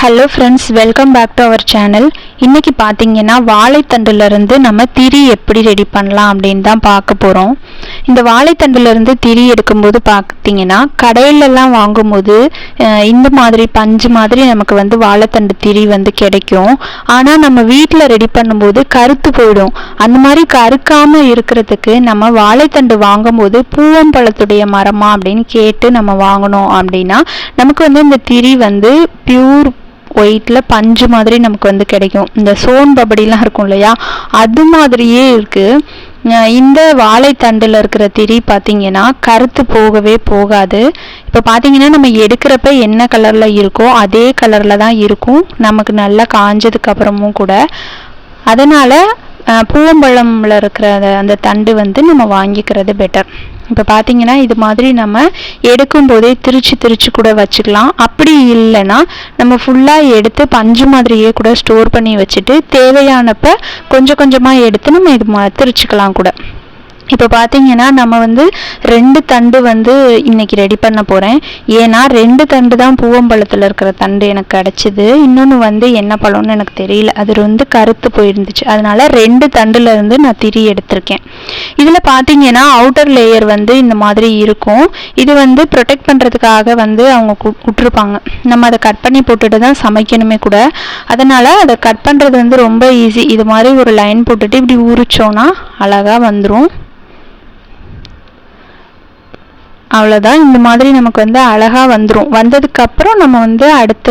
Hello friends welcome back to our channel இன்றைக்கி பார்த்தீங்கன்னா வாழைத்தண்டுலேருந்து நம்ம திரி எப்படி ரெடி பண்ணலாம் அப்படின்னு தான் பார்க்க போகிறோம் இந்த வாழைத்தண்டுலேருந்து திரி எடுக்கும்போது பார்த்தீங்கன்னா கடையிலலாம் வாங்கும்போது இந்த மாதிரி பஞ்சு மாதிரி நமக்கு வந்து வாழைத்தண்டு திரி வந்து கிடைக்கும். ஆனால் நம்ம வீட்டில் ரெடி பண்ணும்போது கருத்து போயிடும். அந்த மாதிரி கருக்காமல் இருக்கிறதுக்கு நம்ம வாழைத்தண்டு வாங்கும்போது பூவம்பழத்துடைய மரமா அப்படின்னு கேட்டு நம்ம வாங்கினோம் அப்படின்னா நமக்கு வந்து இந்த திரி வந்து பியூர் ஒயிட்ல பஞ்சு மாதிரி நமக்கு வந்து கிடைக்கும். இந்த சோன் பபடிலாம் இருக்கும் இல்லையா? அது மாதிரியே இருக்குது இந்த வாழைத்தண்டில் இருக்கிற திரி பார்த்தீங்கன்னா கருத்து போகவே போகாது. இப்போ பார்த்தீங்கன்னா நம்ம எடுக்கிறப்ப என்ன கலரில் இருக்கோ அதே கலரில் தான் இருக்கும். நமக்கு நல்லா காஞ்சதுக்கப்புறமும் கூட. அதனால் பூவம்பழமில் இருக்கிற அந்த- அந்த தண்டு வந்து நம்ம வாங்கிக்கிறது பெட்டர் இப்போ பார்த்தீங்கன்னா இது மாதிரி நம்ம எடுக்கும் போதே திரிச்சு திரிச்சு கூட வச்சுக்கலாம். அப்படி இல்லைன்னா நம்ம ஃபுல்லாக எடுத்து பஞ்சு மாதிரியே கூட ஸ்டோர் பண்ணி வச்சுட்டு தேவையானப்ப கொஞ்சம் கொஞ்சமாக எடுத்து நம்ம இது மா- திரிச்சுக்கலாம் கூட. இப்போ பார்த்தீங்கன்னா நம்ம வந்து ரெண்டு தண்டு வந்து இன்னைக்கு ரெடி பண்ண போகிறேன் ஏன்னா ரெண்டு தண்டு தான் பூவம்பழத்தில் இருக்கிற தண்டு எனக்கு கிடச்சிது. இன்னொன்று வந்து என்ன பழம்னு எனக்கு தெரியல. அது வந்து கருத்து போயிருந்துச்சு. அதனால் ரெண்டு தண்டுலேருந்து நான் திரி எடுத்திருக்கேன். இதில் பார்த்தீங்கன்னா அவுட்டர் லேயர் வந்து இந்த மாதிரி இருக்கும். இது வந்து ப்ரொடெக்ட் பண்ணுறதுக்காக வந்து அவங்க விட்டுருப்பாங்க நம்ம அதை கட் பண்ணி போட்டுட்டு தான் சமைக்கணுமே கூட. அதனால் அதை கட் பண்ணுறது வந்து ரொம்ப ஈஸி இது மாதிரி ஒரு லைன் போட்டுட்டு இப்படி உரிச்சோன்னா அழகாக வந்துடும் அவ்வளோதான் இந்த மாதிரி நமக்கு வந்து அழகாக வந்துடும் வந்ததுக்கப்புறம் நம்ம வந்து அடுத்த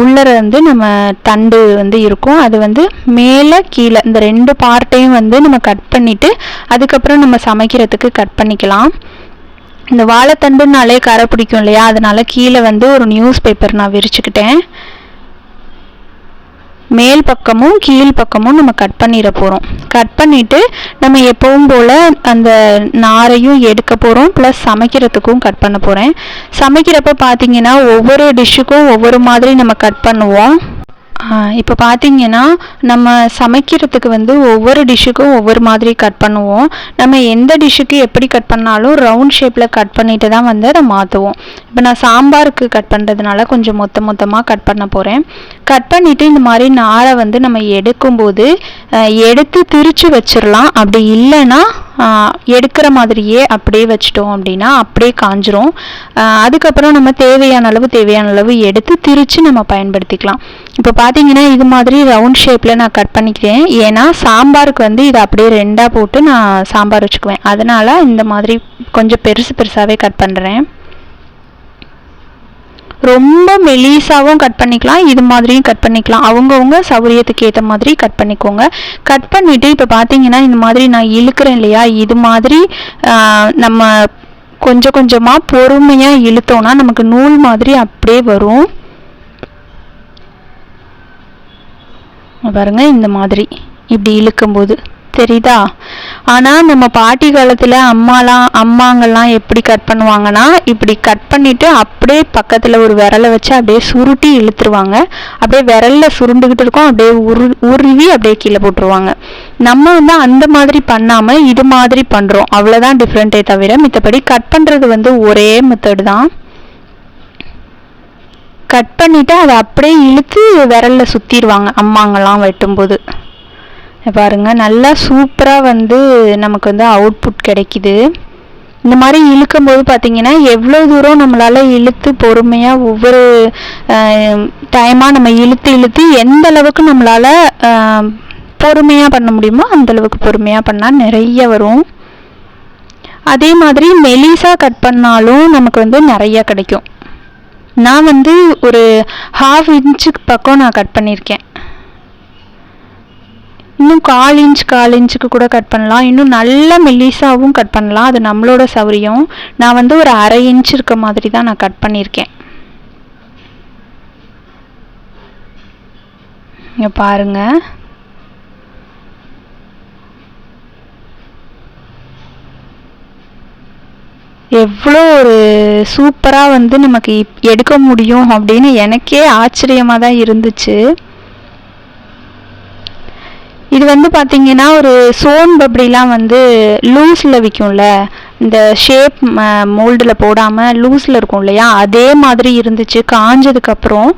உள்ளரை உள்ளர வந்து நம்ம தண்டு வந்து இருக்கும். அது வந்து மேலே கீழே இந்த ரெண்டு பார்ட்டையும் வந்து நம்ம கட் பண்ணிவிட்டு அதுக்கப்புறம் நம்ம சமைக்கிறதுக்கு கட் பண்ணிக்கலாம். இந்த வாழைத்தண்டுனாலே கரை பிடிக்கும் இல்லையா? அதனால் கீழே வந்து ஒரு நியூஸ் பேப்பர் நான் விரிச்சுக்கிட்டேன். மேல் பக்கமும் கீழ் பக்கமும் நம்ம கட் பண்ணிட போகிறோம் கட் பண்ணிவிட்டு நம்ம எப்பவும் போல் அந்த நாரையும் எடுக்க போகிறோம் ப்ளஸ் சமைக்கிறதுக்கும் கட் பண்ண போகிறேன் சமைக்கிறப்ப பார்த்தீங்கன்னா ஒவ்வொரு டிஷ்ஷுக்கும் ஒவ்வொரு மாதிரி நம்ம கட் பண்ணுவோம். இப்போ பார்த்தீங்கன்னா நம்ம சமைக்கிறதுக்கு வந்து ஒவ்வொரு டிஷ்ஷுக்கும் ஒவ்வொரு மாதிரி கட் பண்ணுவோம். நம்ம எந்த டிஷ்ஷுக்கு எப்படி கட் பண்ணாலும் ரவுண்ட் ஷேப்பில் கட் பண்ணிட்டு தான் வந்து அதை மாற்றுவோம் இப்போ நான் சாம்பாருக்கு கட் பண்ணுறதுனால கொஞ்சம் மொத்த மொத்தமாக கட் பண்ண போகிறேன் கட் பண்ணிவிட்டு இந்த மாதிரி நாரை வந்து நம்ம எடுக்கும்போது எடுத்து திரித்து வச்சிடலாம். அப்படி இல்லைன்னா எடுக்கிற மாதிரியே அப்படியே வச்சிட்டோம் அப்படின்னா அப்படியே காஞ்சிரும். அதுக்கப்புறம் நம்ம தேவையான அளவு தேவையான அளவு எடுத்து திரித்து நம்ம பயன்படுத்திக்கலாம். இப்போ பார்த்தீங்கன்னா இது மாதிரி ரவுண்ட் ஷேப்பில் நான் கட் பண்ணிக்கிறேன். ஏன்னா சாம்பாருக்கு வந்து இதை அப்படியே ரெண்டாக போட்டு நான் சாம்பார் வச்சுக்குவேன். அதனால் இந்த மாதிரி கொஞ்சம் பெருசு பெருசாகவே கட் பண்ணுறேன் ரொம்ப மெலிசாவும் கட் பண்ணிக்கலாம். இது மாதிரியும் கட் பண்ணிக்கலாம். அவங்கவுங்க சௌரியத்துக்கு ஏற்ற மாதிரி கட் பண்ணிக்கோங்க. கட் பண்ணிவிட்டு இப்போ பார்த்தீங்கன்னா இந்த மாதிரி நான் இழுக்கிறேன் இல்லையா? இது மாதிரி நம்ம கொஞ்சம் கொஞ்சமாக பொறுமையாக இழுத்தோன்னா நமக்கு நூல் மாதிரி அப்படியே வரும். பாருங்கள் பாருங்க இந்த மாதிரி இப்படி இழுக்கும்போது. தெரியுதா? ஆனால் நம்ம பாட்டி காலத்தில் அம்மாலாம் அம்மாங்கெல்லாம் எப்படி கட் பண்ணுவாங்கன்னா இப்படி கட் பண்ணிவிட்டு அப்படியே பக்கத்தில் ஒரு விரலை வச்சு அப்படியே சுருட்டி இழுத்துருவாங்க. அப்படியே விரலில் சுருண்டுக்கிட்டு இருக்கும். அப்படியே உரு உருவி அப்படியே கீழே போட்டுருவாங்க. நம்ம வந்து அந்த மாதிரி பண்ணாமல் இது மாதிரி பண்ணுறோம் அவ்வளோதான் டிஃப்ரெண்ட்டே தவிர மித்தபடி கட் பண்ணுறது வந்து ஒரே மெத்தடு தான். கட் பண்ணிவிட்டு அதை அப்படியே இழுத்து விரலில் சுற்றிடுவாங்க அம்மாங்கெல்லாம் வெட்டும்போது. பாருங்கள் பாருங்க நல்லா சூப்பராக வந்து நமக்கு வந்து அவுட்புட் கிடைக்குது. இந்த மாதிரி இழுக்கும்போது பார்த்திங்கன்னா எவ்வளோ தூரம் நம்மளால இழுத்து பொறுமையாக ஒவ்வொரு டைமாக நம்ம இழுத்து இழுத்து எந்த அளவுக்கு நம்மளால் பொறுமையாக பண்ண முடியுமோ அந்தளவுக்கு பொறுமையாக பண்ணால் நிறைய வரும். அதே மாதிரி மெலிசாக கட் பண்ணாலும் நமக்கு வந்து நிறைய கிடைக்கும். நான் வந்து ஒரு ஹாஃப் இன்ச்சுக்கு பக்கம் நான் கட் பண்ணியிருக்கேன் இன்னும் கால் இன்ச் கால் இன்ச்சுக்கு கூட கட் பண்ணலாம். இன்னும் நல்ல மெல்லிசாவும் கட் பண்ணலாம். அது நம்மளோட சௌரியம். நான் வந்து ஒரு அரை இன்ச் இருக்க மாதிரி தான் நான் கட் பண்ணியிருக்கேன் இங்கே பாருங்க. எவ்வளோ ஒரு சூப்பராக வந்து நமக்கு இப்- எடுக்க முடியும் அப்படின்னு எனக்கே ஆச்சரியமாக தான் இருந்துச்சு. இது வந்து பார்த்தீங்கன்னா ஒரு சோன் பப்டிலாம் வந்து லூஸில் விற்கும்ல இந்த ஷேப் மோல்டில் போடாமல் லூஸில் இருக்கும் இல்லையா? அதே மாதிரி இருந்துச்சு. காஞ்சதுக்கப்புறம்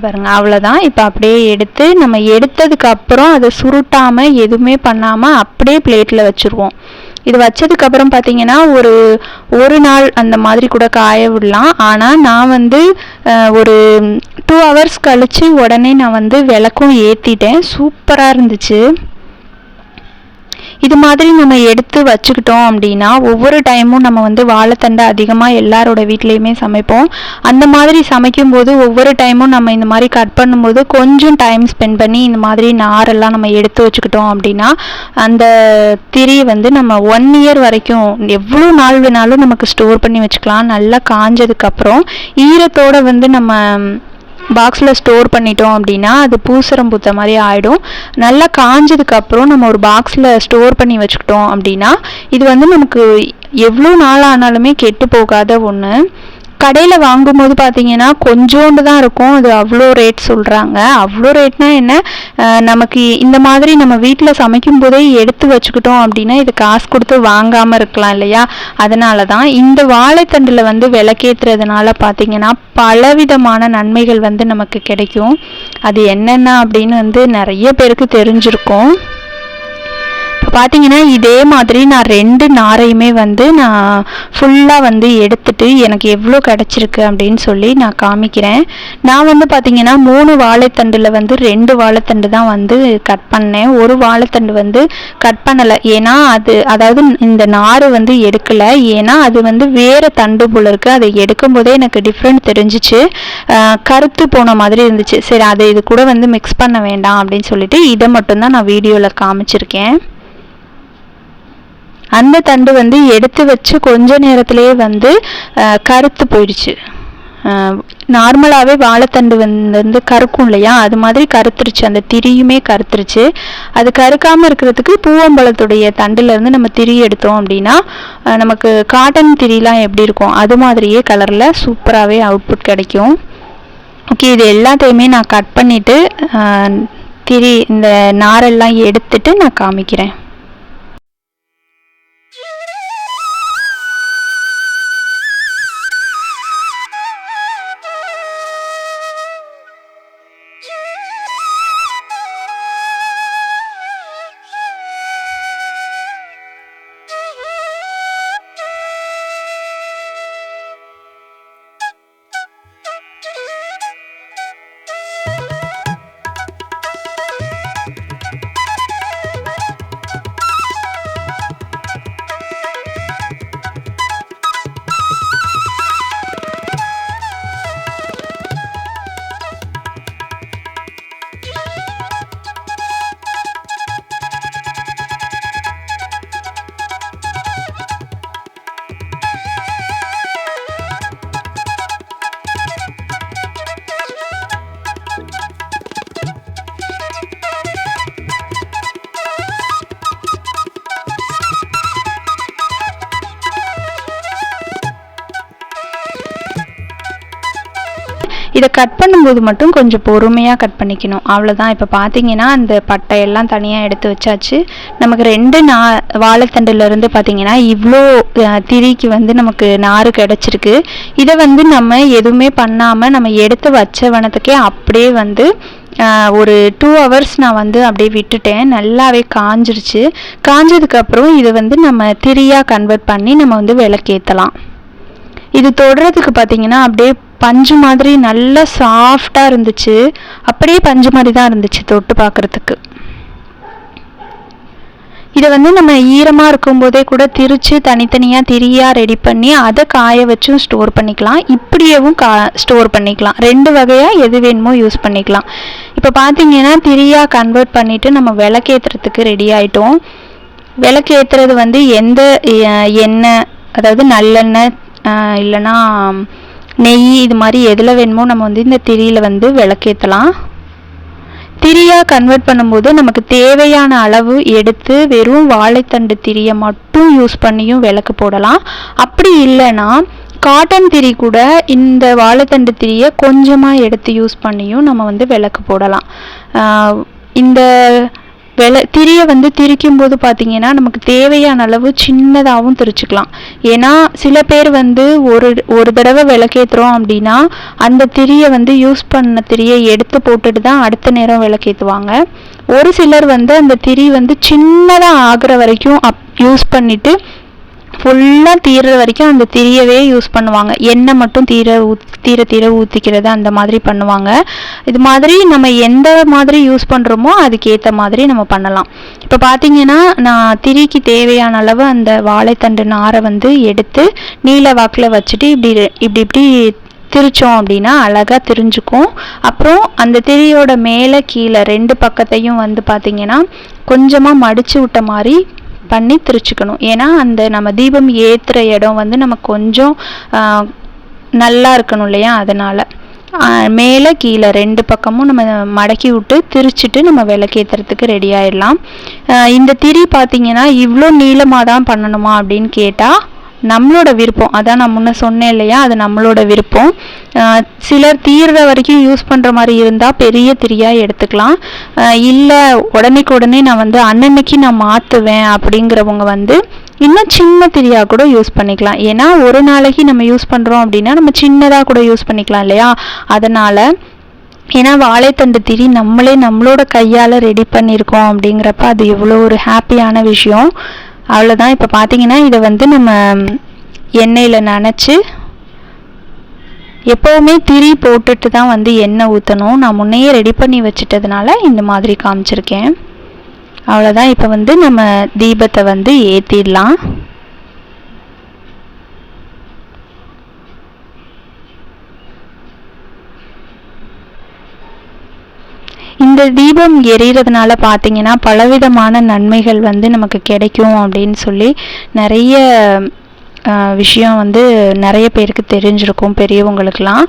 பாருங்க அவ்வளோதான் இப்போ அப்படியே எடுத்து நம்ம எடுத்ததுக்கு அப்புறம் அதை சுருட்டாமல் எதுவுமே பண்ணாமல் அப்படியே பிளேட்டில் வச்சுருவோம். இது வச்சதுக்கப்புறம் பார்த்தீங்கன்னா ஒரு ஒரு நாள் அந்த மாதிரி கூட காய விடலாம். ஆனால் நான் வந்து ஒரு டூ ஹவர்ஸ் கழித்து உடனே நான் வந்து விளக்கும் ஏற்றிட்டேன் சூப்பராக இருந்துச்சு. இது மாதிரி நம்ம எடுத்து வச்சுக்கிட்டோம் அப்படின்னா ஒவ்வொரு டைமும் நம்ம வந்து வாழைத்தண்டை அதிகமாக எல்லாரோட வீட்லேயுமே சமைப்போம். அந்த மாதிரி சமைக்கும்போது ஒவ்வொரு டைமும் நம்ம இந்த மாதிரி கட் பண்ணும்போது கொஞ்சம் டைம் ஸ்பெண்ட் பண்ணி இந்த மாதிரி நாரெல்லாம் நம்ம எடுத்து வச்சுக்கிட்டோம் அப்படின்னா அந்த திரி வந்து நம்ம ஒன் இயர் வரைக்கும் எவ்வளோ நாள் வேணாலும் நமக்கு ஸ்டோர் பண்ணி வச்சுக்கலாம். நல்லா காஞ்சதுக்கப்புறம் ஈரத்தோடு வந்து நம்ம பாக்ஸில் ஸ்டோர் பண்ணிட்டோம் அப்படின்னா அது பூசரம் பூத்த மாதிரி ஆகிடும் நல்லா காஞ்சதுக்கப்புறம் நம்ம ஒரு பாக்ஸில் ஸ்டோர் பண்ணி வச்சுக்கிட்டோம் அப்படின்னா இது வந்து நமக்கு எவ்வளோ நாள் ஆனாலுமே கெட்டு போகாத ஒன்று கடையில் வாங்கும்போது பார்த்தீங்கன்னா கொஞ்சோண்டு தான் இருக்கும். அது அவ்வளோ ரேட் சொல்கிறாங்க அவ்வளோ ரேட்னா என்ன? நமக்கு இந்த மாதிரி நம்ம வீட்டில் சமைக்கும் போதே எடுத்து வச்சுக்கிட்டோம் அப்படின்னா இது காசு கொடுத்து வாங்காமல் இருக்கலாம் இல்லையா? அதனால தான் இந்த வாழைத்தண்டில் வந்து விளக்கேற்றுறதுனால பார்த்தீங்கன்னா பலவிதமான நன்மைகள் வந்து நமக்கு கிடைக்கும். அது என்னென்ன அப்படின்னு வந்து நிறைய பேருக்கு தெரிஞ்சிருக்கும். பார்த்தீங்கன்னா இதே மாதிரி நான் ரெண்டு நாரையுமே வந்து நான் ஃபுல்லாக வந்து எடுத்துட்டு எனக்கு எவ்வளோ கிடச்சிருக்கு அப்படின்னு சொல்லி நான் காமிக்கிறேன். நான் வந்து பார்த்தீங்கன்னா மூணு வாழைத்தண்டில் வந்து ரெண்டு வாழைத்தண்டு தான் வந்து கட் பண்ணேன். ஒரு வாழைத்தண்டு வந்து கட் பண்ணலை. ஏன்னா அது அதாவது இந்த நார் வந்து எடுக்கலை. ஏன்னா அது வந்து வேறு தண்டு போல இருக்குது அதை எடுக்கும் போதே எனக்கு டிஃப்ரெண்ட் தெரிஞ்சிச்சு. கருத்து போன மாதிரி இருந்துச்சு. சரி அதை இது கூட வந்து மிக்ஸ் பண்ண வேண்டாம் அப்படின்னு சொல்லிட்டு இதை மட்டும்தான் நான் வீடியோவில் காமிச்சிருக்கேன். அந்த தண்டு வந்து எடுத்து வச்சு கொஞ்ச நேரத்திலேயே வந்து கருத்து போயிடுச்சு. நார்மலாகவே வாழைத்தண்டு வந்து கருக்கும் இல்லையா? அது மாதிரி கருத்துருச்சு. அந்த திரியுமே கருத்துருச்சு. அது கருக்காமல் இருக்கிறதுக்கு பூவம்பழத்துடைய தண்டுலேருந்து நம்ம திரி எடுத்தோம் அப்படின்னா நமக்கு காட்டன் திரிலாம் எப்படி இருக்கும்? அது மாதிரியே கலரில் சூப்பராகவே அவுட்புட் கிடைக்கும். ஓகே இது எல்லாத்தையுமே நான் கட் பண்ணிவிட்டு திரி இந்த நாரெல்லாம் எடுத்துட்டு நான் காமிக்கிறேன். இதை கட் பண்ணும்போது மட்டும் கொஞ்சம் பொறுமையாக கட் பண்ணிக்கணும். அவ்வளோதான் இப்போ பார்த்தீங்கன்னா அந்த பட்டையெல்லாம் தனியாக எடுத்து வச்சாச்சு. நமக்கு ரெண்டு நா வாழைத்தண்டுலேருந்து பார்த்தீங்கன்னா இவ்வளோ திரிக்கு வந்து நமக்கு நார் கிடச்சிருக்கு. இதை வந்து நம்ம எதுவுமே பண்ணாமல் நம்ம எடுத்து வச்ச வனத்துக்கே அப்படியே வந்து ஒரு டூ ஹவர்ஸ் நான் வந்து அப்படியே விட்டுட்டேன். நல்லாவே காஞ்சிருச்சு. காஞ்சதுக்கப்புறம் இதை வந்து நம்ம திரியாக கன்வெர்ட் பண்ணி நம்ம வந்து விளக்கேற்றலாம் இது தொடுறதுக்கு பார்த்தீங்கன்னா அப்படியே பஞ்சு மாதிரி நல்லா சாஃப்டாக இருந்துச்சு. அப்படியே பஞ்சு மாதிரி தான் இருந்துச்சு தொட்டு பார்க்குறதுக்கு இதை வந்து நம்ம ஈரமாக இருக்கும்போதே கூட திரித்து தனித்தனியாக திரியாக ரெடி பண்ணி அதை காய வச்சும் ஸ்டோர் பண்ணிக்கலாம். இப்படியேவும் கா ஸ்டோர் பண்ணிக்கலாம். ரெண்டு வகையாக எது வேணுமோ யூஸ் பண்ணிக்கலாம். இப்போ பார்த்தீங்கன்னா திரியாக கன்வெர்ட் பண்ணிவிட்டு நம்ம விளக்கேற்றுறதுக்கு ரெடி ஆகிட்டோம் விளக்கேற்றுறது வந்து எந்த எண்ணெய் அதாவது நல்லெண்ணெய் இல்லைன்னா நெய் இது மாதிரி எதில் வேணுமோ நம்ம வந்து இந்த திரியில் வந்து விளக்கேற்றலாம் திரியாக கன்வெர்ட் பண்ணும்போது நமக்கு தேவையான அளவு எடுத்து வெறும் வாழைத்தண்டு திரியை மட்டும் யூஸ் பண்ணியும் விளக்கு போடலாம். அப்படி இல்லைன்னா காட்டன் திரி கூட இந்த வாழைத்தண்டு திரியை கொஞ்சமாக எடுத்து யூஸ் பண்ணியும் நம்ம வந்து விளக்கு போடலாம். இந்த வில திரியை வந்து திரிக்கும் போது பார்த்தீங்கன்னா நமக்கு தேவையான அளவு சின்னதாகவும் திரிச்சுக்கலாம். ஏன்னா சில பேர் வந்து ஒரு ஒரு தடவை விளக்கேற்றுறோம் அப்படின்னா அந்த திரியை வந்து யூஸ் பண்ண திரியை எடுத்து போட்டுட்டு தான் அடுத்த நேரம் விளக்கேற்றுவாங்க ஒரு சிலர் வந்து அந்த திரி வந்து சின்னதாக ஆகிற வரைக்கும் அப் யூஸ் பண்ணிவிட்டு ஃபுல்லாக தீர்ற வரைக்கும் அந்த திரியவே யூஸ் பண்ணுவாங்க. எண்ணெய் மட்டும் தீர ஊத் தீர தீர ஊற்றிக்கிறது அந்த மாதிரி பண்ணுவாங்க. இது மாதிரி நம்ம எந்த மாதிரி யூஸ் பண்ணுறோமோ அதுக்கேற்ற மாதிரி நம்ம பண்ணலாம். இப்போ பார்த்தீங்கன்னா நான் திரிக்கு தேவையான அளவு அந்த வாழைத்தண்டு நாரை வந்து எடுத்து நீல வாக்கில் வச்சுட்டு இப்படி இப்படி இப்படி திரிச்சோம் அப்படின்னா அழகாக திரிஞ்சுக்கும். அப்புறம் அந்த திரியோட மேலே கீழே ரெண்டு பக்கத்தையும் வந்து பார்த்திங்கன்னா கொஞ்சமாக மடித்து விட்ட மாதிரி பண்ணி திருச்சிக்கணும். ஏன்னா அந்த நம்ம தீபம் ஏற்றுற இடம் வந்து நம்ம கொஞ்சம் நல்லா இருக்கணும் இல்லையா? அதனால். மேலே கீழே ரெண்டு பக்கமும் நம்ம மடக்கி விட்டு திரிச்சிட்டு நம்ம விளக்கேற்றுறதுக்கு ரெடி ஆயிடலாம். இந்த திரி பார்த்திங்கன்னா இவ்வளோ நீளமாக தான் பண்ணணுமா அப்படின்னு கேட்டால் நம்மளோட விருப்பம். அதான் நான் முன்ன சொன்னேன் இல்லையா? அது நம்மளோட விருப்பம். சிலர் தீர்ற வரைக்கும் யூஸ் பண்ணுற மாதிரி இருந்தால் பெரிய திரியாக எடுத்துக்கலாம். இல்லை உடனேக்கு உடனே நான் வந்து அன்னன்னைக்கு நான் மாற்றுவேன் அப்படிங்கிறவங்க வந்து இன்னும் சின்ன திரியாக கூட யூஸ் பண்ணிக்கலாம். ஏன்னா ஒரு நாளைக்கு நம்ம யூஸ் பண்ணுறோம் அப்படின்னா நம்ம சின்னதாக கூட யூஸ் பண்ணிக்கலாம் இல்லையா? அதனால் ஏன்னா வாழைத்தண்டு திரி நம்மளே நம்மளோட கையால் ரெடி பண்ணியிருக்கோம் அப்படிங்கிறப்ப அது எவ்வளோ ஒரு ஹாப்பியான விஷயம். அவ்வளோதான் இப்போ பார்த்தீங்கன்னா இதை வந்து நம்ம எண்ணெயில் நனைச்சி எப்போவுமே திரி போட்டுட்டு தான் வந்து எண்ணெய் ஊற்றணும் நான் முன்னையே ரெடி பண்ணி வச்சிட்டதுனால இந்த மாதிரி காமிச்சிருக்கேன். அவ்வளோதான் இப்போ வந்து நம்ம தீபத்தை வந்து ஏற்றிடலாம் இந்த தீபம் எரியறதுனால பார்த்தீங்கன்னா பலவிதமான நன்மைகள் வந்து நமக்கு கிடைக்கும் அப்படின்னு சொல்லி நிறைய விஷயம் வந்து நிறைய பேருக்கு தெரிஞ்சிருக்கும் பெரியவங்களுக்கெல்லாம்.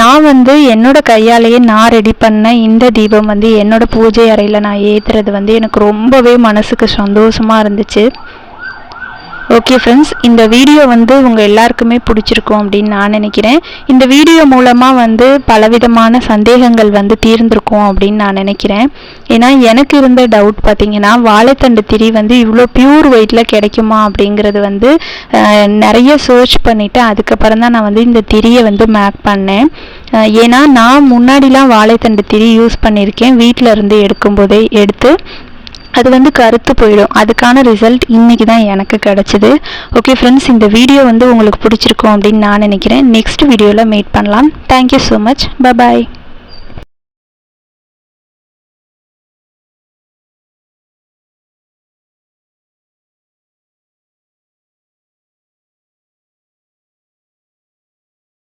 நான் வந்து என்னோட கையாலேயே நான் ரெடி பண்ண இந்த தீபம் வந்து என்னோட பூஜை அறையில் நான் ஏற்றுறது வந்து எனக்கு ரொம்பவே மனசுக்கு சந்தோஷமாக இருந்துச்சு. ஓகே ஃப்ரெண்ட்ஸ் இந்த வீடியோ வந்து உங்கள் எல்லாருக்குமே பிடிச்சிருக்கும் அப்படின்னு நான் நினைக்கிறேன். இந்த வீடியோ மூலமாக வந்து பலவிதமான சந்தேகங்கள் வந்து தீர்ந்திருக்கும் அப்படின்னு நான் நினைக்கிறேன். ஏன்னா எனக்கு இருந்த டவுட் பார்த்திங்கன்னா வாழைத்தண்டு திரி வந்து இவ்வளோ பியூர் வெயிட்டில் கிடைக்குமா அப்படிங்கிறது வந்து நிறைய சர்ச் பண்ணிவிட்டு அதுக்கப்புறம் தான் நான் வந்து இந்த திரியை வந்து மேக் பண்ணேன். ஏன்னா நான் முன்னாடிலாம் வாழைத்தண்டு திரி யூஸ் பண்ணியிருக்கேன். வீட்டில் இருந்து எடுக்கும்போதே எடுத்து அது வந்து கருத்து போயிடும். அதுக்கான ரிசல்ட் இன்றைக்கி தான் எனக்கு கிடச்சிது. ஓகே ஃப்ரெண்ட்ஸ் இந்த வீடியோ வந்து உங்களுக்கு பிடிச்சிருக்கும் அப்படின்னு நான் நினைக்கிறேன். நெக்ஸ்ட் வீடியோவில் மீட் பண்ணலாம். Thank you so much bye bye